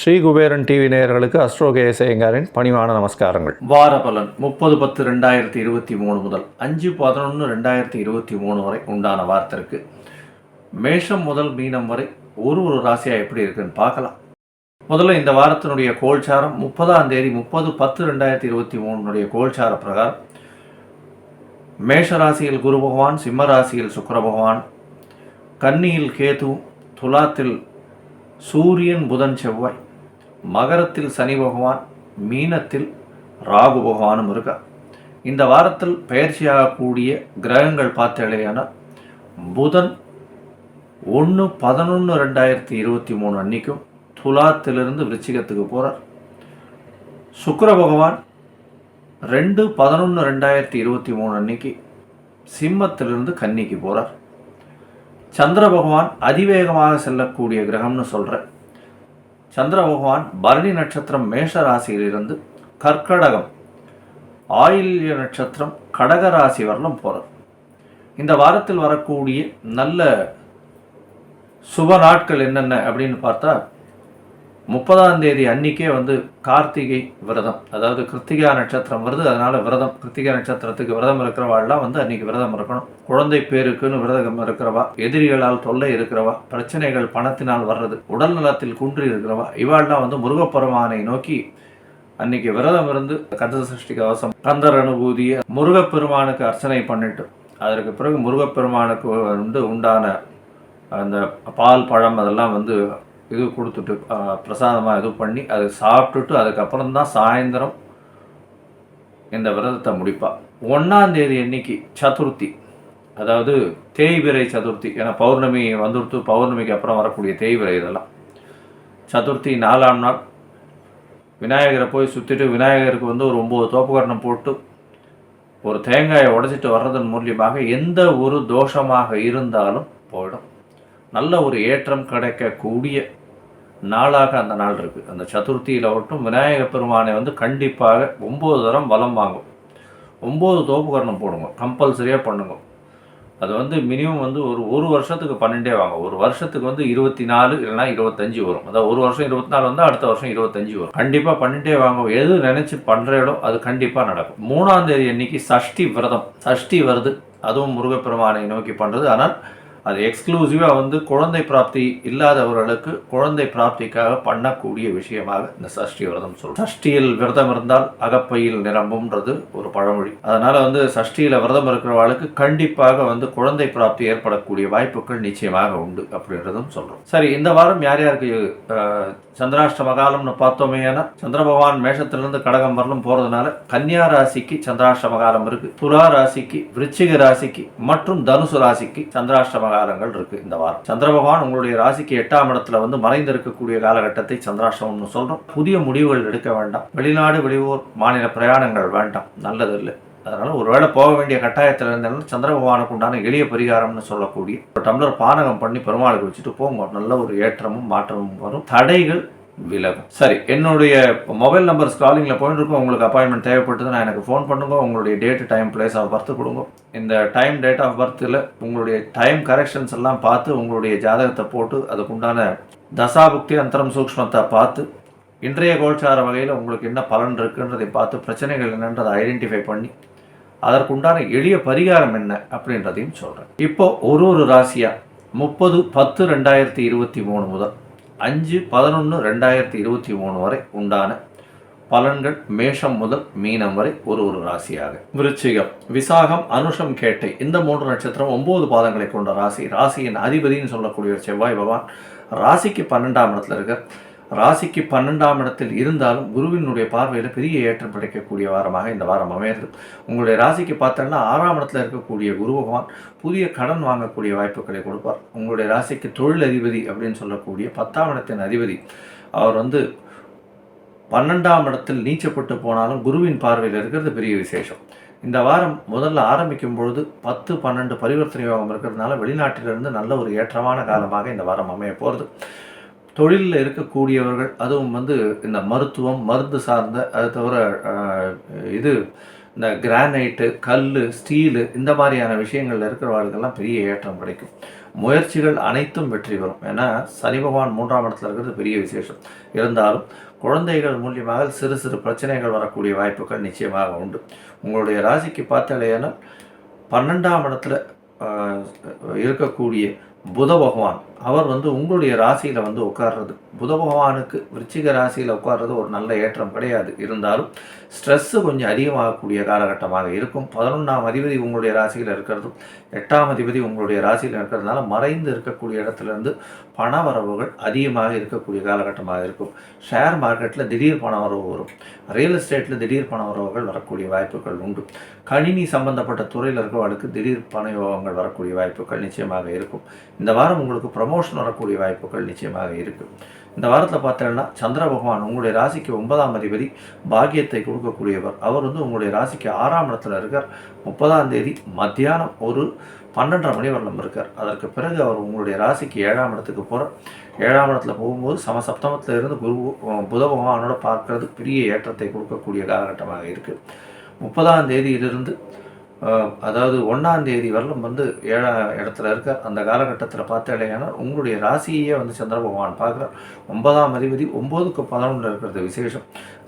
Sri Kuberan TV நேயர்களுக்கு அஸ்ட்ரோகே சேயங்காரின் பணிவான நமஸ்காரங்கள். வார பலன் முப்பது பத்து ரெண்டாயிரத்தி இருபத்தி மூணு முதல் அஞ்சு பதினொன்று ரெண்டாயிரத்தி இருபத்தி மூணு வரை உண்டான வாரத்திற்கு மேஷம் முதல் மீனம் வரை ஒரு ஒரு ராசியாக எப்படி இருக்குன்னு பார்க்கலாம். முதல்ல இந்த வாரத்தினுடைய கோல்சாரம் முப்பதாம் தேதி முப்பது பத்து ரெண்டாயிரத்தி இருபத்தி மூணுடைய கோல்சார பிரகாரம். மேஷராசியில் குரு பகவான் சிம்மராசியில் சுக்கர பகவான் கன்னியில் கேது துலாத்தில் சூரியன் புதன் செவ்வாய் மகரத்தில் சனி பகவான் மீனத்தில் ராகு பகவானும் இருக்கா. இந்த வாரத்தில் பயிற்சியாகக்கூடிய கிரகங்கள் பார்த்தேலையான புதன் ஒன்று பதினொன்று ரெண்டாயிரத்தி இருபத்தி மூணு அன்னைக்கும் துலாத்திலிருந்து விருச்சிகத்துக்கு போகிறார் சுக்கர பகவான் ரெண்டு பதினொன்று ரெண்டாயிரத்தி இருபத்தி மூணு அன்னைக்கு சிம்மத்திலிருந்து கன்னிக்கு போகிறார் சந்திர பகவான் அதிவேகமாக செல்லக்கூடிய கிரகம்னு சொல்கிறேன் சந்திர பகவான் பரணி நட்சத்திரம் மேஷ ராசியிலிருந்து கர்க்கடகம் ஆயில்ய நட்சத்திரம் கடக ராசி வரலும் போகிறார் இந்த வாரத்தில் வரக்கூடிய நல்ல சுப நாட்கள் என்னென்ன அப்படின்னு பார்த்தா முப்பதாம் தேதி அன்னிக்கே வந்து கார்த்திகை விரதம் அதாவது கிருத்திகா நட்சத்திரம் வருது அதனால விரதம் கிருத்திகா நட்சத்திரத்துக்கு விரதம் இருக்கிறவாள்லாம் வந்து அன்னைக்கு விரதம் இருக்கணும். குழந்தை பேருக்குன்னு விரதம் இருக்கிறவா எதிரிகளால் தொல்லை இருக்கிறவா பிரச்சனைகள் பணத்தினால் வர்றது உடல் நலத்தில் குன்றி இருக்கிறவா இவாள்லாம் வந்து முருகப்பெருமானை நோக்கி அன்னைக்கு விரதம் இருந்து கந்த சஷ்டி கவசம் கந்தர் அனுபூதியை முருகப்பெருமானுக்கு அர்ச்சனை பண்ணிட்டு அதற்கு பிறகு முருகப்பெருமானுக்கு வந்து உண்டான அந்த பால் பழம் அதெல்லாம் வந்து இது கொடுத்துட்டு பிரசாதமாக இது பண்ணி அதை சாப்பிட்டுட்டு அதுக்கப்புறம் தான் சாயந்தரம் இந்த விரதத்தை முடிப்பாள் ஒன்றாந்தேதி அன்னைக்கு சதுர்த்தி. அதாவது தேய்பிரை சதுர்த்தி. ஏன்னா பௌர்ணமி வந்துடுத்து பௌர்ணமிக்கு அப்புறம் வரக்கூடிய தேய்பிரை இதெல்லாம். சதுர்த்தி நாலாம் நாள். விநாயகரை போய் சுற்றிட்டு விநாயகருக்கு வந்து ஒரு ஒம்பது தோப்புக்கரணம் போட்டு ஒரு தேங்காயை உடைச்சிட்டு வர்றதன் மூலியமாக எந்த ஒரு தோஷமாக இருந்தாலும் போயிடும். நல்ல ஒரு ஏற்றம் கிடைக்கக்கூடிய நாளாக அந்த நாள் இருக்குது அந்த சதுர்த்தியில் மட்டும் விநாயக பெருமானை வந்து கண்டிப்பாக ஒம்பது தரம் வலம் வாங்கும். ஒம்பது தோப்புக்கரணம் போடுங்க. கம்பல்சரியாக பண்ணுங்க. அது வந்து மினிமம் வந்து ஒரு ஒரு வருஷத்துக்கு பன்னெண்டே வாங்க ஒரு வருஷத்துக்கு வந்து இருபத்தி நாலு இல்லைனா இருபத்தஞ்சி வரும். அதாவது ஒரு வருஷம் இருபத்தி நாலு வந்தால் அடுத்த வருஷம் இருபத்தஞ்சி வரும். கண்டிப்பாக பன்னெண்டே வாங்க எது நினச்சி பண்ணுறீங்களோ அது கண்டிப்பாக நடக்கும். மூணாம் தேதி அன்னைக்கு சஷ்டி விரதம். சஷ்டி வருது. அதுவும் முருகப்பெருமானை நோக்கி பண்ணுறது ஆனால் அது எக்ஸ்க்ளூசிவாக வந்து குழந்தை பிராப்தி இல்லாதவர்களுக்கு குழந்தை பிராப்திக்காக பண்ணக்கூடிய விஷயமாக இந்த சஷ்டி விரதம் சொல்லும் சஷ்டியில் விரதம் இருந்தால் அகப்பையில் நிரம்பும்ன்றது ஒரு பழமொழி. அதனால வந்து சஷ்டியில் விரதம் இருக்கிறவர்களுக்கு கண்டிப்பாக வந்து குழந்தை பிராப்தி ஏற்படக்கூடிய வாய்ப்புகள் நிச்சயமாக உண்டு அப்படின்றதும் சொல்றோம். சரி இந்த வாரம் யார் யாருக்கு சந்திராஷ்டம காலம்னு பார்த்தோமே சந்திர பகவான் மேஷத்திலிருந்து கடகம் வரலும் போறதுனால கன்னியா ராசிக்கு சந்திராஷ்டம காலம் இருக்கு. துலா ராசிக்கு விருச்சிக ராசிக்கு மற்றும் தனுசு ராசிக்கு சந்திராஷ்டம காலங்கள் இருக்கு இந்த வாரம். சந்திர பகவான் உங்களுடைய ராசிக்கு எட்டாம் இடத்துல வந்து மறைந்திருக்கக்கூடிய காலகட்டத்தை சந்திராஷ்டமம்னு சொல்றோம். புதிய முடிவுகள் எடுக்க வேண்டாம். வெளிநாடு வெளியூர் மாநில பிரயாணங்கள் வேண்டாம். நல்லது இல்லை. அதனால் ஒருவேளை போக வேண்டிய கட்டாயத்தில் இருந்தாலும் சந்திர பகவானுக்கு உண்டான எளிய பரிகாரம்னு சொல்லக்கூடிய ஒரு டம்ளர் பானகம் பண்ணி பெருமாளுக்கு வச்சுட்டு போங்க. நல்ல ஒரு ஏற்றமும் மாற்றமும் வரும். தடைகள் விலகும். சரி என்னுடைய மொபைல் நம்பர் ஸ்க்ராலிங்கில் போயிட்டு இருக்கும். உங்களுக்கு அப்பாயின்மெண்ட் தேவைப்பட்டதுன்னா எனக்கு ஃபோன் பண்ணுங்க. உங்களுடைய date time place of birth கொடுங்க. இந்த டைம் டேட் ஆஃப் பர்த்தில் உங்களுடைய டைம் கரெக்ஷன்ஸ் எல்லாம் பார்த்து உங்களுடைய ஜாதகத்தை போட்டு அதுக்குண்டான தசாபுக்தி அந்தரம் சூக்ஷ்மத்தை பார்த்து இன்றைய கோல்சார வகையில் உங்களுக்கு என்ன பலன் இருக்குன்றதை பார்த்து பிரச்சனைகள் என்னன்றதை ஐடென்டிஃபை பண்ணி அதற்குண்டான எளிய பரிகாரம் என்ன அப்படின்றதையும் சொல்கிறேன் இப்போ ஒரு ஒரு ராசியாக முப்பது பத்து ரெண்டாயிரத்தி இருபத்தி மூணு முதல். அஞ்சு பதினொன்று ரெண்டாயிரத்தி இருபத்தி மூணு வரை உண்டான பலன்கள் மேஷம் முதல் மீனம் வரை ஒரு ஒரு ராசியாக. விருச்சிகம் விசாகம் அனுஷம் கேட்டை இந்த மூன்று நட்சத்திரம் ஒன்பது பாதங்களை கொண்ட ராசி. ராசியின் அதிபதினு சொல்லக்கூடிய ஒரு செவ்வாய் பகவான் ராசிக்கு பன்னெண்டாம் இடத்துல இருக்க ராசிக்கு பன்னெண்டாம் இடத்தில் இருந்தாலும் குருவினுடைய பார்வையில் பெரிய ஏற்றம் கிடைக்கக்கூடிய வாரமாக இந்த வாரம் அமையிறது உங்களுடைய ராசிக்கு பார்த்தோன்னா ஆறாம் இடத்துல இருக்கக்கூடிய குரு பகவான் புதிய கடன் வாங்கக்கூடிய வாய்ப்புகளை கொடுப்பார். உங்களுடைய ராசிக்கு தொழில் அதிபதி அப்படின்னு சொல்லக்கூடிய பத்தாம் இடத்தின் அதிபதி அவர் வந்து பன்னெண்டாம் இடத்தில் நீச்சப்பட்டு போனாலும் குருவின் பார்வையில் இருக்கிறது பெரிய விசேஷம். இந்த வாரம் முதல்ல ஆரம்பிக்கும் பொழுது பத்து பன்னெண்டு பரிவர்த்தனை யோகம் இருக்கிறதுனால வெளிநாட்டிலிருந்து நல்ல ஒரு ஏற்றமான காலமாக இந்த வாரம் அமைய போகிறது தொழிலில் இருக்கக்கூடியவர்கள் அதுவும் வந்து இந்த மருத்துவம் மருந்து சார்ந்த அது தவிர இது இந்த கிரானைட்டு கல் ஸ்டீலு இந்த மாதிரியான விஷயங்களில் இருக்கிறவர்களுக்கெல்லாம் பெரிய ஏற்றம் கிடைக்கும். முயற்சிகள் அனைத்தும் வெற்றி பெறும். ஏன்னா சனி பகவான் மூன்றாம் இடத்துல இருக்கிறது பெரிய விசேஷம். இருந்தாலும் குழந்தைகள் மூலியமாக சிறு சிறு பிரச்சனைகள் வரக்கூடிய வாய்ப்புகள் நிச்சயமாக உண்டு. உங்களுடைய ராசிக்கு பார்த்தாலேனால் பன்னெண்டாம் இடத்துல இருக்கக்கூடிய புத பகவான் அவர் வந்து உங்களுடைய ராசியில் வந்து உட்கார்றது. புத பகவானுக்கு விருச்சிக ராசியில் உட்கார்றது ஒரு நல்ல ஏற்றம் கிடையாது. இருந்தாலும் ஸ்ட்ரெஸ்ஸு கொஞ்சம் அதிகமாகக்கூடிய காலகட்டமாக இருக்கும். பதினொன்றாம் அதிபதி உங்களுடைய ராசியில் இருக்கிறதும் எட்டாம் அதிபதி உங்களுடைய ராசியில் இருக்கிறதுனால மறைந்து இருக்கக்கூடிய இடத்துல இருந்து பண வரவுகள் அதிகமாக இருக்கக்கூடிய காலகட்டமாக இருக்கும். ஷேர் மார்க்கெட்டில் திடீர் பண வரவு வரும். ரியல் எஸ்டேட்டில் திடீர் பண வரவுகள் வரக்கூடிய வாய்ப்புகள் உண்டு. கணினி சம்பந்தப்பட்ட துறையில் இருக்கிறவர்களுக்கு திடீர் பண யோகங்கள் வரக்கூடிய வாய்ப்புகள் நிச்சயமாக இருக்கும். இந்த வாரம் உங்களுக்கு ப்ரமோஷன் வரக்கூடிய வாய்ப்புகள் நிச்சயமாக இருக்குது இந்த வாரத்தில் பார்த்தீங்கன்னா சந்திர பகவான் உங்களுடைய ராசிக்கு ஒன்பதாம் அதிபதி பாக்கியத்தை கொடுக்கக்கூடியவர். அவர் வந்து உங்களுடைய ராசிக்கு ஆறாம் இடத்துல இருக்கார். முப்பதாம் தேதி மத்தியானம் ஒரு பன்னெண்டரை மணி வரலும் இருக்கார். அதற்கு பிறகு அவர் உங்களுடைய ராசிக்கு ஏழாம் இடத்துக்கு போகிறார் ஏழாம் இடத்துல போகும்போது சமசப்தமத்தில் இருந்து குரு புத பகவானோட பார்க்கறது பெரிய ஏற்றத்தை கொடுக்கக்கூடிய காலகட்டமாக இருக்குது முப்பதாம் தேதியிலிருந்து அதாவது ஒன்றாம் தேதி வரலும் வந்து ஏழாம் இடத்துல இருக்க அந்த காலகட்டத்தில் பார்த்தாலேனா உங்களுடைய ராசியே வந்து சந்திர பகவான் பார்க்குறார். ஒன்பதாம் அதிபதி ஒம்போதுக்கு பதினொன்று இருக்கிறது விசேஷம்.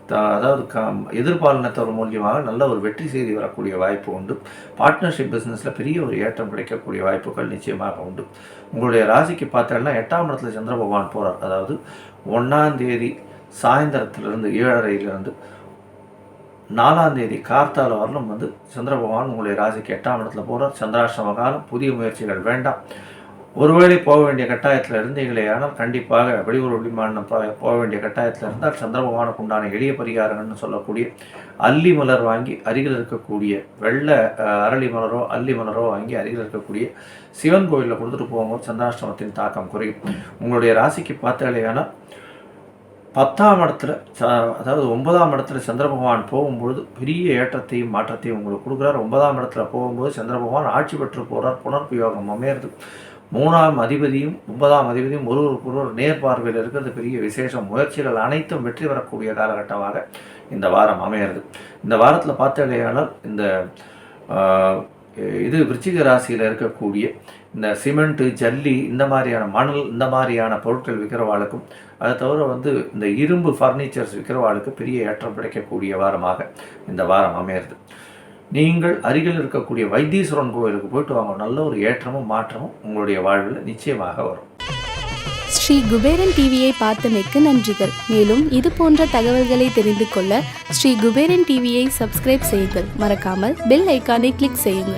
த- அதாவது க எதிர்பாலினத்தவர் மூலியமாக நல்ல ஒரு வெற்றி செய்தி வரக்கூடிய வாய்ப்பு உண்டு. பார்ட்னர்ஷிப் பிஸ்னஸில் பெரிய ஒரு ஏற்றம் கிடைக்கக்கூடிய வாய்ப்புகள் நிச்சயமாக உண்டு. உங்களுடைய ராசிக்கு பார்த்தோன்னா எட்டாம் இடத்துல சந்திர பகவான் போகிறார் அதாவது ஒன்றாம் தேதி சாயந்தரத்திலிருந்து ஏழரையிலிருந்து நாலாம் தேதி கார்த்தால வரலும் வந்து சந்திர பகவான் உங்களுடைய ராசிக்கு எட்டாம் இடத்துல போகிறார் சந்திராஷ்டம காலம் புதிய முயற்சிகள் வேண்டாம். ஒருவேளை போக வேண்டிய கட்டாயத்தில் இருந்தீங்களே ஆனால் கண்டிப்பாக வெளியூர் வெளிமாநிலம் போக வேண்டிய கட்டாயத்தில் இருந்தால் சந்திர பகவானுக்கு உண்டான எளிய பரிகாரங்கள்னு சொல்லக்கூடிய அல்லி மலர் வாங்கி அருகில் இருக்கக்கூடிய வெள்ளை அரளி மலரோ அல்லி மலரோ வாங்கி அருகில் இருக்கக்கூடிய சிவன் கோயிலில் கொடுத்துட்டு போகும்போது சந்திராஷ்டமத்தின் தாக்கம் குறையும். உங்களுடைய ராசிக்கு பார்த்தாலேயானால் பத்தாம் இடத்துல ச- அதாவது ஒன்பதாம் இடத்துல சந்திர பகவான் போகும்பொழுது பெரிய ஏற்றத்தையும் மாற்றத்தையும் உங்களுக்கு கொடுக்குறார். ஒன்பதாம் இடத்துல போகும்போது சந்திர பகவான் ஆட்சி பெற்று போகிறார் புனர்ப்பு யோகம் அமையிறது. மூணாம் அதிபதியும் ஒன்பதாம் அதிபதியும் ஒருவருக்கு ஒருவர் நேர் பார்வையில் இருக்கிறது. பெரிய விசேஷம் முயற்சிகள் அனைத்தும் வெற்றி பெறக்கூடிய காலகட்டமாக இந்த வாரம் அமையிறது. இந்த வாரத்தில் பார்த்தாலேயானால் இந்த இது விருச்சிக ராசியில் இருக்கக்கூடிய இந்த சிமெண்ட்டு ஜல்லி இந்த மாதிரியான மணல் இந்த மாதிரியான பொருட்கள் விற்கிறவாளுக்கும் அதை தவிர வந்து இந்த இரும்பு ஃபர்னிச்சர்ஸ் விற்கிறவாளுக்கு பெரிய ஏற்றம் கிடைக்கக்கூடிய வாரமாக இந்த வாரம் அமையிறது. நீங்கள் அருகில் இருக்கக்கூடிய வைத்தீஸ்வரன் கோயிலுக்கு போயிட்டு வாங்க. நல்ல ஒரு ஏற்றமும் மாற்றமும் உங்களுடைய வாழ்வில் நிச்சயமாக வரும். ஸ்ரீ குபேரன் டிவியை பார்த்தமைக்கு நன்றிகள். மேலும் இது போன்ற தகவல்களை தெரிந்து கொள்ள ஸ்ரீ குபேரன் டிவியை சப்ஸ்கிரைப் செய்யுங்கள். மறக்காமல் பெல் ஐக்கானை கிளிக் செய்யுங்கள்.